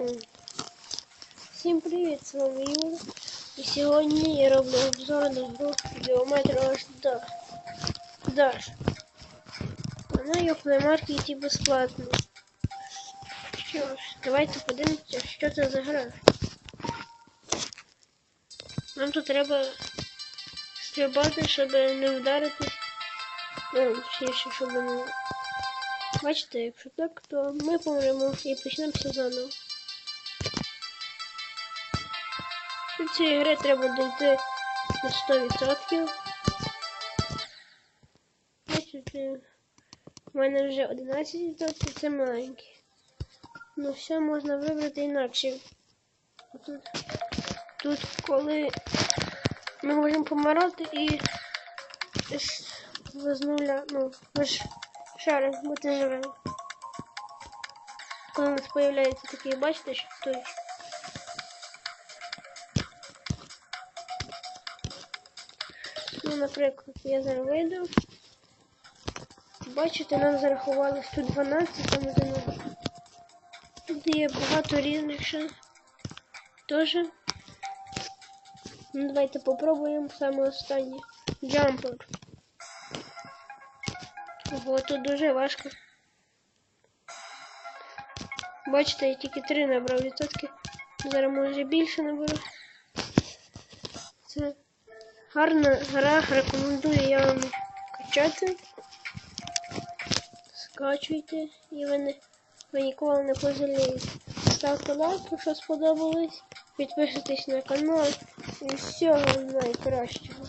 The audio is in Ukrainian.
М. Всім привіт, з вами Юра. І сьогодні я роблю обзор на Dash Dash. Dash. Вона є в плеймаркеті безплатно. Що ж, давайте подивимося, що це за гра. Нам тут треба стрибати, щоб не вдарити. Ну, точніше, щоб не... Бачите, якщо так, то ми помремо і почнемо все заново. До цієї гри треба дійти на 100%. Бачите, у мене вже 11%, це маленький. Ну все можна вибрати інакше. Тут, тут коли ми можемо помирати і з нуля, ну, ви ж шарик бути живим. Коли у нас появляється такий, бачите, що тут. Ну, наприклад, я зараз вийду. Бачите, нам зарахували 112, там 11. Тут є багато різних ще. Тоже. Ну, давайте попробуємо саме останнє. Джампер. Ого, тут дуже важко. Бачите, я тільки 3 набрав відсотки. Зараз може більше наберу. Це гарна гра, рекомендую я вам качати. Скачуйте і ви, не, ви ніколи не пожалієте. Ставте лайк, якщо сподобалось. Підписуйтесь на канал і всього найкращого.